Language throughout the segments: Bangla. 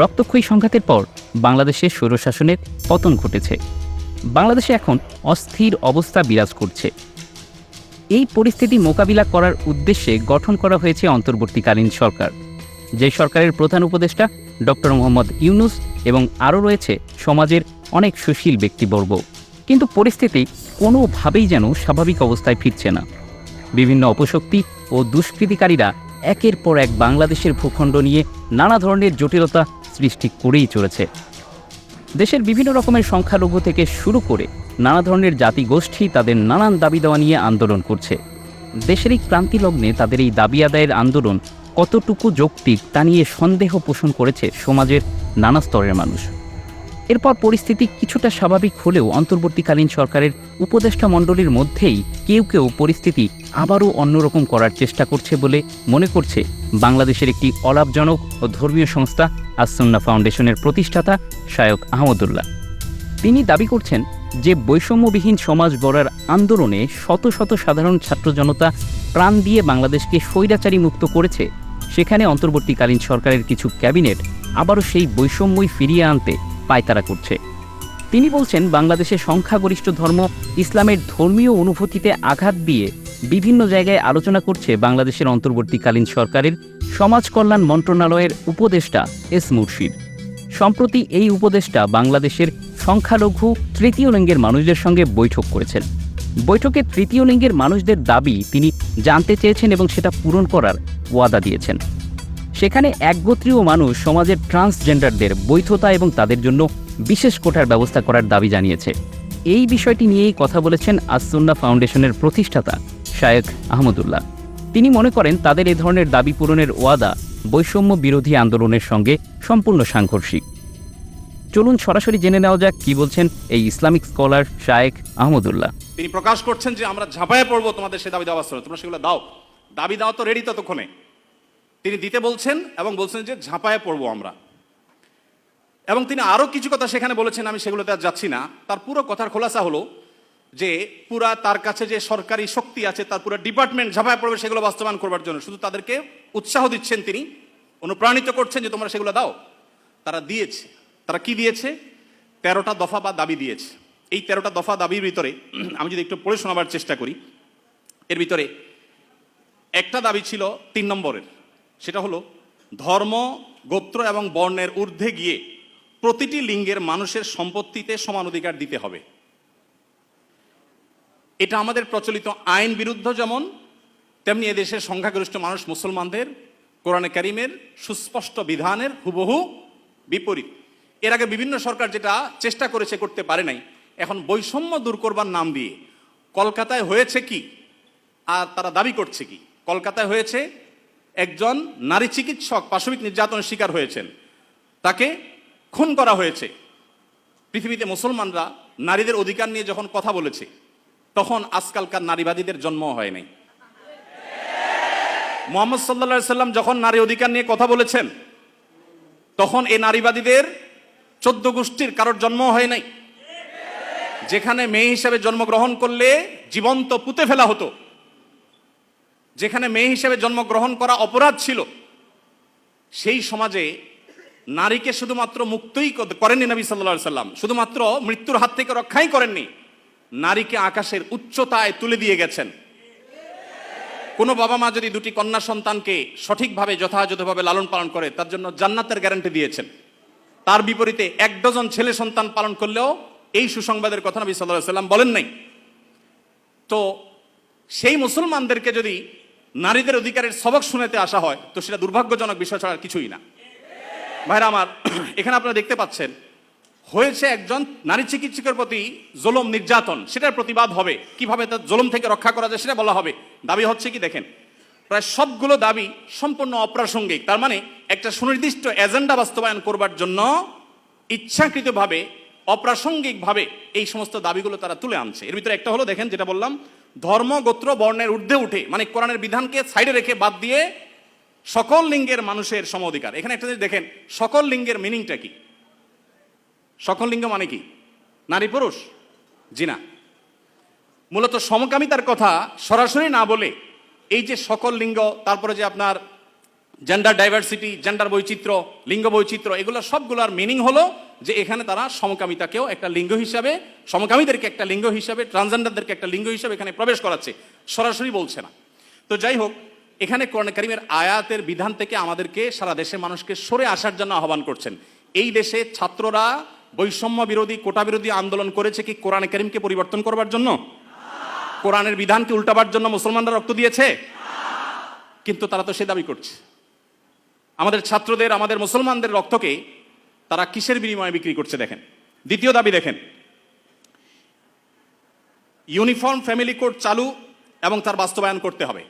রক্তক্ষয়ী সংঘাতের পর বাংলাদেশের স্বৈরশাসনের পতন ঘটেছে। বাংলাদেশে এখন অস্থির অবস্থা বিরাজ করছে। এই পরিস্থিতি মোকাবিলা করার উদ্দেশ্যে গঠন করা হয়েছে অন্তর্বর্তীকালীন সরকার। যে সরকারের প্রধান উপদেষ্টা ডক্টর মোহাম্মদ ইউনুস এবং আরও রয়েছে সমাজের অনেক সুশীল ব্যক্তিবর্গ। কিন্তু পরিস্থিতি কোনোভাবেই যেন স্বাভাবিক অবস্থায় ফিরছে না। বিভিন্ন অপশক্তি ও দুষ্কৃতিকারীরা একের পর এক বাংলাদেশের ভূখণ্ড নিয়ে নানা ধরনের জটিলতা সৃষ্টি করেই চলেছে। দেশের বিভিন্ন রকমের সংখ্যালঘু থেকে শুরু করে নানা ধরনের জাতিগোষ্ঠী তাদের নানান দাবি দেওয়া নিয়ে আন্দোলন করছে। দেশের এই ক্রান্তিলগ্নে তাদের এই দাবি আদায়ের আন্দোলন কতটুকু যৌক্তিক তা নিয়ে সন্দেহ পোষণ করেছে সমাজের নানা স্তরের মানুষ। এরপর পরিস্থিতি কিছুটা স্বাভাবিক হলেও অন্তর্বর্তীকালীন সরকারের উপদেষ্টা মণ্ডলীর মধ্যেই কেউ কেউ পরিস্থিতি আবারও অন্যরকম করার চেষ্টা করছে বলে মনে করছে বাংলাদেশের একটি অলাভজনক ও ধর্মীয় সংস্থা আসন্না ফাউন্ডেশনের প্রতিষ্ঠাতা শায়ক আহমদুল্লাহ। তিনি দাবি করছেন যে বৈষম্যবিহীন সমাজ গড়ার আন্দোলনে শত শত সাধারণ ছাত্র জনতা প্রাণ দিয়ে বাংলাদেশকে স্বৈরাচারী মুক্ত করেছে। সেখানে অন্তর্বর্তীকালীন সরকারের কিছু ক্যাবিনেট আবারও সেই বৈষম্যই ফিরিয়ে আনতে পায়তারা করছে। তিনি বলছেন বাংলাদেশের সংখ্যাগরিষ্ঠ ধর্ম ইসলামের ধর্মীয় অনুভূতিতে আঘাত দিয়ে বিভিন্ন জায়গায় আলোচনা করছে বাংলাদেশের অন্তর্বর্তীকালীন সরকারের সমাজ কল্যাণ মন্ত্রণালয়ের উপদেষ্টা এস মুর্শিদ। সম্প্রতি এই উপদেষ্টা বাংলাদেশের সংখ্যালঘু তৃতীয় লিঙ্গের মানুষদের সঙ্গে বৈঠক করেছেন। বৈঠকে তৃতীয় লিঙ্গের মানুষদের দাবি তিনি জানতে চেয়েছেন এবং সেটা পূরণ করার ওয়াদা দিয়েছেন। সেখানে একগোত্রীয় মানুষ সমাজের ট্রান্সজেন্ডারদের বৈধতা এবং তাদের জন্য বিশেষ কোটার ব্যবস্থা করার দাবি জানিয়েছে। এই বিষয়টি নিয়েই কথা বলেছেন আসুন্না ফাউন্ডেশনের প্রতিষ্ঠাতা শায়েক আহমদুল্লাহ। তিনি মনে করেন, তাদের এ ধরনের দাবি পূরণের ওয়াদা বৈষম্য বিরোধী আন্দোলনের সঙ্গে সম্পূর্ণ সাংঘর্ষিক। চলুন সরাসরি জেনে নেওয়া যাক কি বলছেন এই ইসলামিক স্কলার শায়েক আহমদুল্লাহ। তিনি প্রকাশ করছেন যে, আমরা ঝাঁপায় পড়ব তোমাদের সে দাবি দেওয়া তোমরা সেগুলো দাও। দাবি দেওয়া তো রেডি ততক্ষণে। তিনি দিতে বলছেন এবং বলছেন যে ঝাঁপায়ে পড়ব আমরা। এবং তিনি আরও কিছু কথা সেখানে বলেছেন, আমি সেগুলোতে আর যাচ্ছি না। তার পুরো কথার খোলাসা হলো যে পুরা তার কাছে যে সরকারি শক্তি আছে, তার পুরো ডিপার্টমেন্ট ঝাঁপায় পড়বে, সেগুলো বাস্তবায়ন করবার জন্য। শুধু তাদেরকে উৎসাহ দিচ্ছেন তিনি, অনুপ্রাণিত করছেন যে, তোমরা সেগুলো দাও। তারা দিয়েছে। তারা কি দিয়েছে? তেরোটা দফা বা দাবি দিয়েছে। এই তেরোটা দফা দাবির ভিতরে, আমি যদি একটু পড়ে শোনাবার চেষ্টা করি, এর ভিতরে একটা দাবি ছিল তিন নম্বরের। সেটা হলো, ধর্ম, গোত্র এবং বর্ণের ঊর্ধ্বে গিয়ে প্রতিটি লিঙ্গের মানুষের সম্পত্তিতে সমান অধিকার দিতে হবে। এটা আমাদের প্রচলিত আইন বিরুদ্ধ যেমন, তেমনি এদেশের সংখ্যাগরিষ্ঠ মানুষ মুসলমানদের, কোরআনে কারিমের সুস্পষ্ট বিধানের হুবহু বিপরীত। এর আগে বিভিন্ন সরকার যেটা চেষ্টা করেছে করতে পারে নাই, এখন বৈষম্য দূর করবার নাম দিয়ে কলকাতায় হয়েছে কি, আর তারা দাবি করছে কি, কলকাতায় হয়েছে একজন নারী চিকিৎসক পাশবিক নির্যাতনের শিকার হয়েছেন, তাকে খুন করা হয়েছে। পৃথিবীতে মুসলমানরা নারীদের অধিকার নিয়ে যখন কথা বলেছে তখন আজকালকার নারীবাদীদের জন্ম হয় নাই। মোহাম্মদ সাল্লা সাল্লাম যখন নারী অধিকার নিয়ে কথা বলেছেন, তখন এই নারীবাদীদের চোদ্দ গোষ্ঠীর কারোর জন্ম হয় নাই। যেখানে মেয়ে হিসাবে জন্মগ্রহণ করলে জীবন্ত পুঁতে ফেলা হতো। যেখানে মেয়ে হিসেবে জন্মগ্রহণ করা অপরাধ ছিল, সেই সমাজে নারীকে শুধুমাত্র মুক্তই করেননি নবী সাল্লা সাল্লাম শুধুমাত্র মৃত্যুর হাত থেকে রক্ষাই করেননি। নারীকে আকাশের উচ্চতায় তুলে দিয়ে গেছেন। কোনো বাবা মা যদি দুটি কন্যা সন্তানকে সঠিকভাবে, যথাযথভাবে লালন পালন করে, তার জন্য জান্নাতের গ্যারান্টি দিয়েছেন। তার বিপরীতে এক ডজন ছেলে সন্তান পালন করলেও এই সুসংবাদের কথা নবী সাল্লাহ সাল্লাম বলেন নাই। তো সেই মুসলমানদেরকে যদি নারীদের অধিকারের সবক শুনেতে আসা হয়, তো সেটা দুর্ভাগ্যজনক বিষয় ছাড়া কিছুই না। ভাইরা আমার, এখানে আপনারা দেখতে পাচ্ছেন হয়েছে একজন নারী চিকিৎসকের প্রতি জোলম, নির্যাতন। সেটার প্রতিবাদ হবে। কীভাবে তার জোলম থেকে রক্ষা করা যায় সেটা বলা হবে। দাবি হচ্ছে কি, দেখেন, প্রায় সবগুলো দাবি সম্পূর্ণ অপ্রাসঙ্গিক। তার মানে একটা সুনির্দিষ্ট এজেন্ডা বাস্তবায়ন করবার জন্য ইচ্ছাকৃতভাবে, অপ্রাসঙ্গিকভাবে এই সমস্ত দাবিগুলো তারা তুলে আনছে। এর ভিতরে একটা হলো, দেখেন, যেটা বললাম, ধর্ম, গোত্র, বর্ণের ঊর্ধ্বে উঠে মানে কোরআনের বিধানকে সাইডে রেখে বাদ দিয়ে সকল লিঙ্গের মানুষের সম অধিকার এখানে একটা জিনিস দেখেন, সকল লিঙ্গের মিনিংটা কি? সকল লিঙ্গ মানে কি? নারী পুরুষ? জি না। মূলত সমকামিতার কথা সরাসরি না বলে এই যে সকল লিঙ্গ তারপরে যে আপনার জেন্ডার ডাইভার্সিটি জেন্ডার বৈচিত্র্য, লিঙ্গ বৈচিত্র্য, এগুলো সবগুলোর মিনিং হলো যে এখানে তারা সমকামিতাকেও একটা লিঙ্গ হিসাবে, সমকামীদেরকে একটা লিঙ্গ হিসাবে ট্রান্সজেন্ডারদেরকে একটা লিঙ্গ হিসাবে এখানে প্রবেশ করাচ্ছে। সরাসরি বলছে না। তো যাই হোক, এখানে কোরআন কারিমের আয়াতের বিধান থেকে আমাদেরকে সারা দেশের মানুষকে সরে আসার জন্য আহ্বান করছেন। এই দেশে ছাত্ররা বৈষম্য বিরোধী, কোটা বিরোধী আন্দোলন করেছে কি কোরআন করিমকে পরিবর্তন করবার জন্য? কোরআনের বিধানকে উল্টাবার জন্য মুসলমানরা রক্ত দিয়েছে? কিন্তু তারা তো সে দাবি করছে। আমাদের ছাত্রদের, আমাদের মুসলমানদের রক্তকে তারা কিসের বিনিময়ে বিক্রি করছে দেখেন? দ্বিতীয় দাবি দেখেন। ইউনিফর্ম ফ্যামিলি কোড চালু এবং তার বাস্তবায়ন করতে হবে।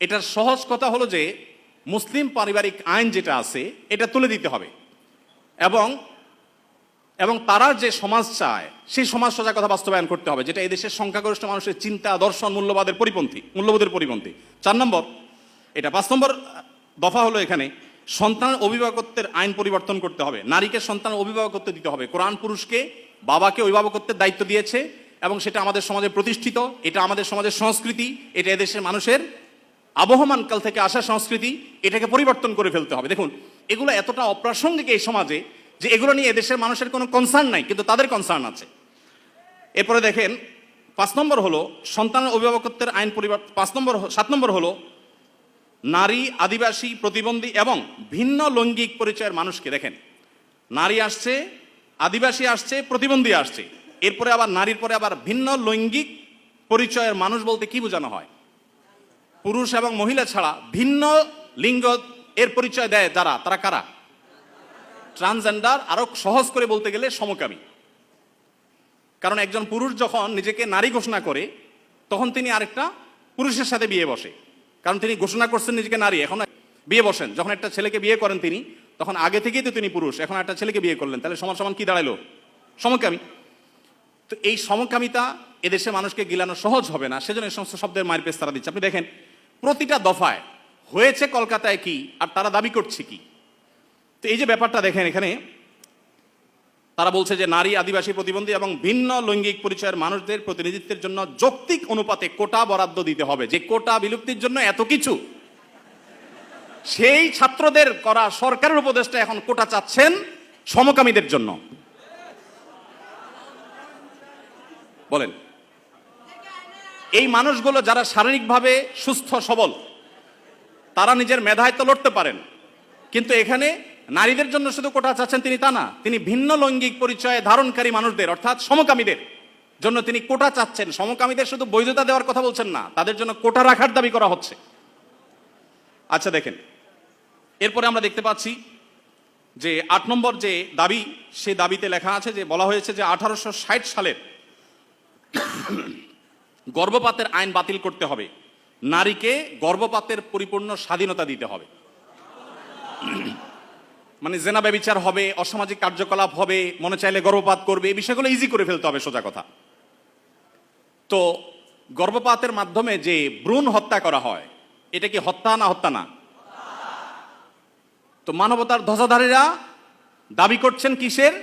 এটার সহজ কথা হলো যে, মুসলিম পারিবারিক আইন যেটা আছে, এটা তুলে দিতে হবে। এবং এবং তারা যে সমাজ চায়, সেই সমাজ সজাগ কথা বাস্তবায়ন করতে হবে, যেটা এদেশের সংখ্যাগরিষ্ঠ মানুষের চিন্তা, দর্শন, মূল্যবাদের পরিপন্থী, মূল্যবোধের পরিপন্থী। চার নম্বর, এটা পাঁচ নম্বর দফা হলো এখানে সন্তান অভিভাবকত্বের আইন পরিবর্তন করতে হবে। নারীকে সন্তান অভিভাবকত্ব দিতে হবে। কোরআন পুরুষকে বাবাকে অভিভাবকত্বের দায়িত্ব দিয়েছে, এবং সেটা আমাদের সমাজে প্রতিষ্ঠিত, এটা আমাদের সমাজের সংস্কৃতি, এটা এদেশের মানুষের আবহমান কাল থেকে আসা সংস্কৃতি, এটাকে পরিবর্তন করে ফেলতে হবে। দেখুন, এগুলো এতটা অপ্রাসঙ্গিক এই সমাজে যে এগুলো নিয়ে এদেশের মানুষের কোনো কনসার্ন নাই, কিন্তু তাদের কনসার্ন আছে। এরপরে দেখেন, পাঁচ নম্বর হলো, সন্তান অভিভাবকত্বের আইন পরিবার, পাঁচ নম্বর, সাত নম্বর হলো, নারী আদিবাসী প্রতিবন্ধী এবং ভিন্ন লৈঙ্গিক পরিচয়ের মানুষকে দেখেন। নারী আসছে, আদিবাসী আসছে, প্রতিবন্ধী আসছে। এরপরে আবার নারীর পরে আবার ভিন্ন লৈঙ্গিক পরিচয়ের মানুষ বলতে কি বোঝানো হয়? পুরুষ এবং মহিলা ছাড়া ভিন্ন লিঙ্গ এর পরিচয় দেয় যারা, তারা কারা? ট্রান্সজেন্ডার আরও সহজ করে বলতে গেলে সমকামী। কারণ একজন পুরুষ যখন নিজেকে নারী ঘোষণা করে, তখন তিনি আরেকটা পুরুষের সাথে বিয়ে বসে। কারণ তিনি ঘোষণা করছেন নিজেকে নারী, এখন বিয়ে বসেন। যখন একটা ছেলেকে বিয়ে করেন তিনি, তখন আগে থেকেই তো তিনি পুরুষ, এখন একটা ছেলেকে বিয়ে করলেন। তাহলে সমান সমান কি দাঁড়াল? সমকামী। তো এই সমকামিতা এদেশে মানুষকে গিলানো সহজ হবে না, সেজন্য এই সমস্ত শব্দের মায়ের পেস তারা দিচ্ছে। আপনি দেখেন, প্রতিটা দফায় হয়েছে কলকাতায় কি, আর তারা দাবি করছে কি? তো এই যে ব্যাপারটা দেখেন এখানে, তারা বলছে যে নারী, আদিবাসী প্রতিবন্ধী এবং ভিন্ন লৈঙ্গিক পরিচয়ের মানুষদের প্রতিনিধিত্বের জন্য যৌক্তিক অনুপাতে কোটা বরাদ্দ দিতে হবে। যে কোটা বিলুপ্তির জন্য এত কিছু, সেই ছাত্রদের করা সরকারের উপদেষ্টা এখন কোটা চাচ্ছেন সমকামীদের জন্য। বলেন, এই মানুষগুলো যারা শারীরিকভাবে সুস্থ সবল, তারা নিজের মেধায় তো লড়তে পারেন, কিন্তু এখানে নারীদের জন্য শুধু কোটা চাচ্ছেন তিনি তা না, তিনি ভিন্ন লৈঙ্গিক পরিচয়ে ধারণকারী মানুষদের, অর্থাৎ সমকামীদের জন্য তিনি কোটা চাচ্ছেন। সমকামীদের শুধু বৈধতা দেওয়ার কথা বলছেন না, তাদের জন্য কোটা রাখার দাবি করা হচ্ছে। আচ্ছা দেখেন, এরপরে আমরা দেখতে পাচ্ছি যে আট নম্বর যে দাবি সেই দাবিতে লেখা আছে যে, বলা হয়েছে যে আঠারোশো ষাট সালের গর্ভপাতের আইন বাতিল করতে হবে। নারীকে গর্ভপাতের পরিপূর্ণ স্বাধীনতা দিতে হবে। মানে জেনা ব্যবিচার হবে, অসামাজিক কার্যকলাপ হবে, মনে চাইলে গর্ভপাত করবে, এই বিষয়গুলো ইজি করে ফেলতে হবে সোজা কথা। তো গর্ভপাতের মাধ্যমে যে ভ্রূণ হত্যা করা হয়, এটা কি হত্যা না হত্যা না? তো মানবতার ধ্বজাধারীরা দাবি করছেন কিসের?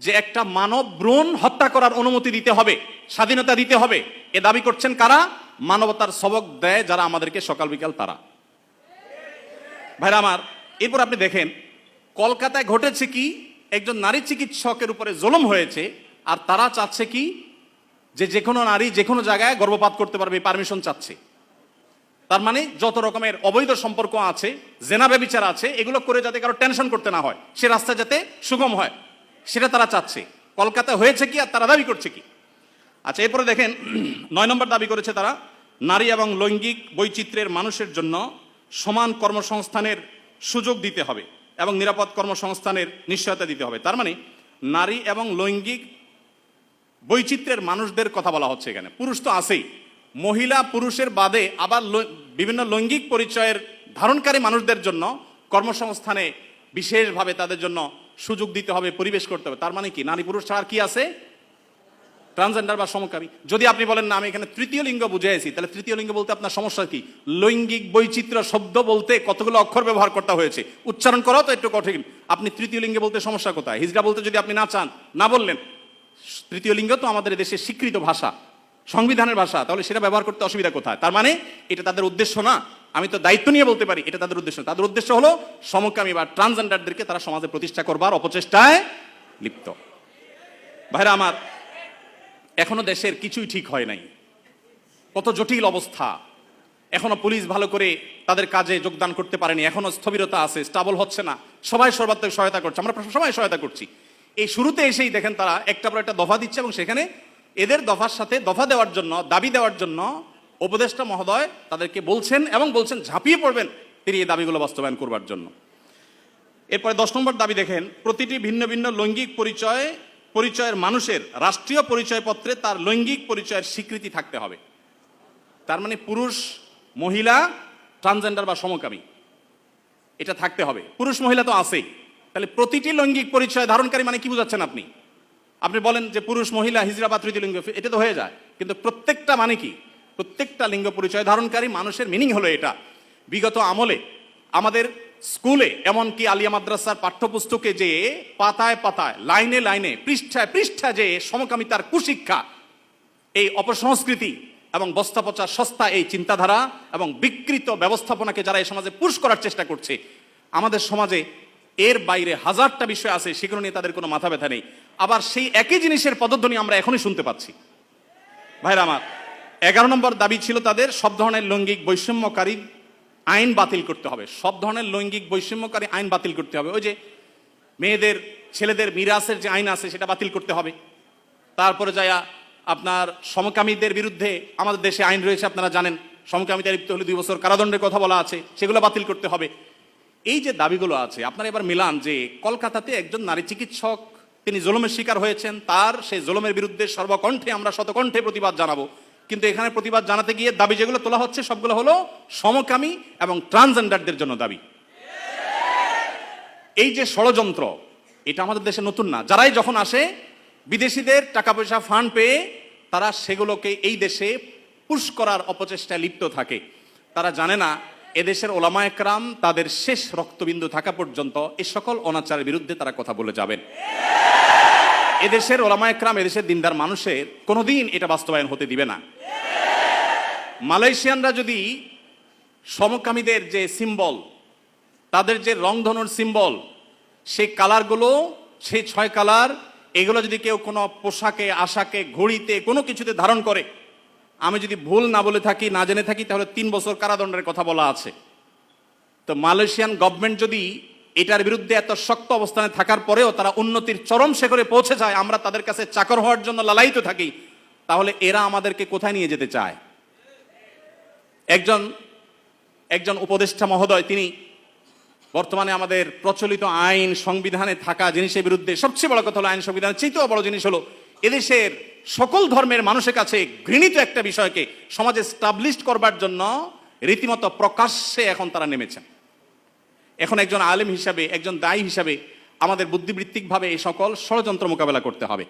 যে একটা মানব ভ্রূণ হত্যা করার অনুমতি দিতে হবে, স্বাধীনতা দিতে হবে। এ দাবি করছেন কারা? মানবতার সবক দেয় যারা আমাদেরকে সকাল বিকাল তারা। ভাইরা আমার, এরপর আপনি দেখেন কলকাতায় ঘটেছে কি? একজন নারী চিকিৎসকের উপরে জুলুম হয়েছে, আর তারা চাচ্ছে কি? যে যে কোনো নারী যে কোনো জায়গায় গর্ভপাত করতে পারবে পারমিশন চাচ্ছে। তার মানে যত রকমের অবৈধ সম্পর্ক আছে, জেনা ব্যবিচার আছে, এগুলো করে যাতে কারও টেনশন করতে না হয়, সে রাস্তা যাতে সুগম হয়, সেটা তারা চাচ্ছে। কলকাতা হয়েছে কি, আর তারা দাবি করছে কি? আচ্ছা এরপরে দেখেন, নয় নম্বর দাবি করেছে তারা, নারী এবং লৈঙ্গিক বৈচিত্র্যের মানুষের জন্য সমান কর্মসংস্থানের সুযোগ দিতে হবে। এবং নিরাপদ কর্মসংস্থানের নিশ্চয়তা দিতে হবে। তার মানে নারী এবং লৈঙ্গিক বৈচিত্র্যের মানুষদের কথা বলা হচ্ছে এখানে। পুরুষ তো আছেই। মহিলা পুরুষের বাদে আবার বিভিন্ন লৈঙ্গিক পরিচয়ের ধারণকারী মানুষদের জন্য কর্মসংস্থানে বিশেষভাবে তাদের জন্য সুযোগ দিতে হবে, পরিবেশ করতে হবে। তার মানে কি? নারী পুরুষ ছাড়া কি আছে? ট্রান্সজেন্ডার বা সমকামী। যদি আপনি বলেন, না, আমি এখানে তৃতীয় লিঙ্গ বুঝেছি তাহলে তৃতীয় লিঙ্গ বলতে আপনার সমস্যা কি? লৈঙ্গিক বৈচিত্র্য শব্দ বলতে কতগুলো অক্ষর ব্যবহার করতে হয়েছে? উচ্চারণ করাও তো একটু কঠিন। আপনি তৃতীয় লিঙ্গে বলতে সমস্যা কোথায়? হিজড়া বলতে যদি আপনি না চান, না বললেন। তৃতীয় লিঙ্গ তো আমাদের দেশের স্বীকৃত ভাষা, সংবিধানের ভাষা, তাহলে সেটা ব্যবহার করতে অসুবিধা কোথায়? তার মানে এটা তাদের উদ্দেশ্য না। আমি তো দায়িত্ব নিয়ে বলতে পারি, এটা তাদের উদ্দেশ্য। তাদের উদ্দেশ্য হলো সমকামী বা ট্রান্সজেন্ডারদেরকে তারা সমাজে প্রতিষ্ঠা করবার অপচেষ্টায় লিপ্ত। ভাইরা আমার এখনও দেশের কিছুই ঠিক হয় নাই। কত জটিল অবস্থা। এখনও পুলিশ ভালো করে তাদের কাজে যোগদান করতে পারেনি। এখনও স্থবিরতা আছে, স্টাবল হচ্ছে না। সবাই সর্বাত্মক সহায়তা করছে। আমরা সবাই সহায়তা করছি। এই শুরুতে এসেই দেখেন তারা একটা পর একটা দফা দিচ্ছে এবং সেখানে এদের দফার সাথে দফা দেওয়ার জন্য, দাবি দেওয়ার জন্য উপদেষ্টা মহোদয় তাদেরকে বলছেন এবং বলছেন, ঝাঁপিয়ে পড়বেন তিনি এই দাবিগুলো বাস্তবায়ন করবার জন্য। এরপরে দশ নম্বর দাবি দেখেন, প্রতিটি ভিন্ন ভিন্ন লৈঙ্গিক পরিচয় পরিচয়ের মানুষের, রাষ্ট্রীয় পরিচয়পত্রে তার লৈঙ্গিক পরিচয়ের স্বীকৃতি থাকতে হবে। তার মানে পুরুষ, মহিলা ট্রান্সজেন্ডার বা সমকামী, এটা থাকতে হবে। পুরুষ, মহিলা তো আছেই। তাহলে প্রতিটি লৈঙ্গিক পরিচয় ধারণকারী মানে কি বুঝাচ্ছেন আপনি? আপনি বলেন যে পুরুষ, মহিলা হিজড়া বা তৃতীয় লিঙ্গ এটা তো হয়ে যায়। কিন্তু প্রত্যেকটা মানে কি? প্রত্যেকটা লিঙ্গ পরিচয় ধারণকারী মানুষের মিনিং হলো এটা। বিগত আমলে আমাদের স্কুলে, এমনকি আলিয়া মাদ্রাসার পাঠ্যপুস্তকে যে পাতায় পাতায়, লাইনে লাইনে, পৃষ্ঠায় পৃষ্ঠা যে সমকামিতার কুশিক্ষা, এই অপসংস্কৃতি এবং বস্তা পচা সস্তা এই চিন্তাধারা এবং বিকৃত ব্যবস্থাপনাকে যারা এই সমাজে পুশ করার চেষ্টা করছে, আমাদের সমাজে এর বাইরে হাজারটা বিষয় আছে, সেগুলো নিয়ে তাদের কোনো মাথা ব্যথা নেই। আবার সেই একই জিনিসের পদধ্বনি আমরা এখনই শুনতে পাচ্ছি। ভাইরা আমার, এগারো নম্বর দাবি ছিল তাদের সব ধরনের লৈঙ্গিক বৈষম্যকারী আইন বাতিল করতে হবে। সব ধরনের লৈঙ্গিক বৈষম্যকারী আইন বাতিল করতে হবে। ওই যে মেয়েদের, ছেলেদের মিরাসের যে আইন আছে, সেটা বাতিল করতে হবে। তারপরে যায়া আপনার সমকামীদের বিরুদ্ধে আমাদের দেশে আইন রয়েছে, আপনারা জানেন। সমকামিতা লিপ্ত হলে দুই বছর কারাদণ্ডের কথা বলা আছে, সেগুলো বাতিল করতে হবে। এই যে দাবিগুলো আছে, আপনারা এবার মিলান যে কলকাতাতে একজন নারী চিকিৎসক, তিনি জুলুমের শিকার হয়েছেন, তার সেই জুলুমের বিরুদ্ধে সর্বকণ্ঠে আমরা শতকণ্ঠে প্রতিবাদ জানাব। কিন্তু এখানে প্রতিবাদ জানাতে গিয়ে দাবি যেগুলো তোলা হচ্ছে, সবগুলো হলো সমকামী এবং ট্রান্সজেন্ডারদের জন্য দাবি। এই যে ষড়যন্ত্র, এটা আমাদের দেশে নতুন না। যারাই যখন আসে, বিদেশিদের টাকা পয়সা ফান্ড পেয়ে তারা সেগুলোকে এই দেশে পুশ করার অপচেষ্টায় লিপ্ত থাকে। তারা জানে না, এদেশের ওলামা একরাম তাদের শেষ রক্তবিন্দু থাকা পর্যন্ত এ সকল অনাচারের বিরুদ্ধে তারা কথা বলে যাবেন। এদেশের ওলামা একরাম, এদেশের দিনদার মানুষের কোনোদিন এটা বাস্তবায়ন হতে দিবে না। মালয়েশিয়ানরা যদি সমকামীদের যে সিম্বল তাদের যে রংধনুর সিম্বল সেই কালারগুলো, সেই ছয় কালার, এগুলো যদি কেউ কোনো পোশাকে, আশাকে, ঘড়িতে কোনো কিছুতে ধারণ করে, আমি যদি ভুল না বলে থাকি, না জেনে থাকি, তাহলে তিন বছর কারাদণ্ডের কথা বলা আছে। তো মালয়েশিয়ান গভর্নমেন্ট যদি এটার বিরুদ্ধে এত শক্ত অবস্থানে থাকার পরেও তারা উন্নতির চরম শেখরে পৌঁছে যায়, আমরা তাদের কাছে চাকর হওয়ার জন্য লালায়িত থাকি, তাহলে এরা আমাদেরকে কোথায় নিয়ে যেতে চায়? একজন একজন উপদেষ্টা মহোদয়, তিনি বর্তমানে আমাদের প্রচলিত আইন সংবিধানে থাকা জিনিসের বিরুদ্ধে সবচেয়ে বড় কথা হলো আইন সংবিধান চেয়েও বড় জিনিস হলো এদেশের সকল ধর্মের মানুষের কাছে ঘৃণিত একটা বিষয়কে সমাজে স্টাবলিশ করবার জন্য রীতিমতো প্রকাশ্যে এখন তারা নেমেছেন। এখন একজন আলেম হিসাবে, একজন দায়ী হিসাবে আমাদের বুদ্ধিবৃত্তিকভাবে এই সকল ষড়যন্ত্র মোকাবেলা করতে হবে।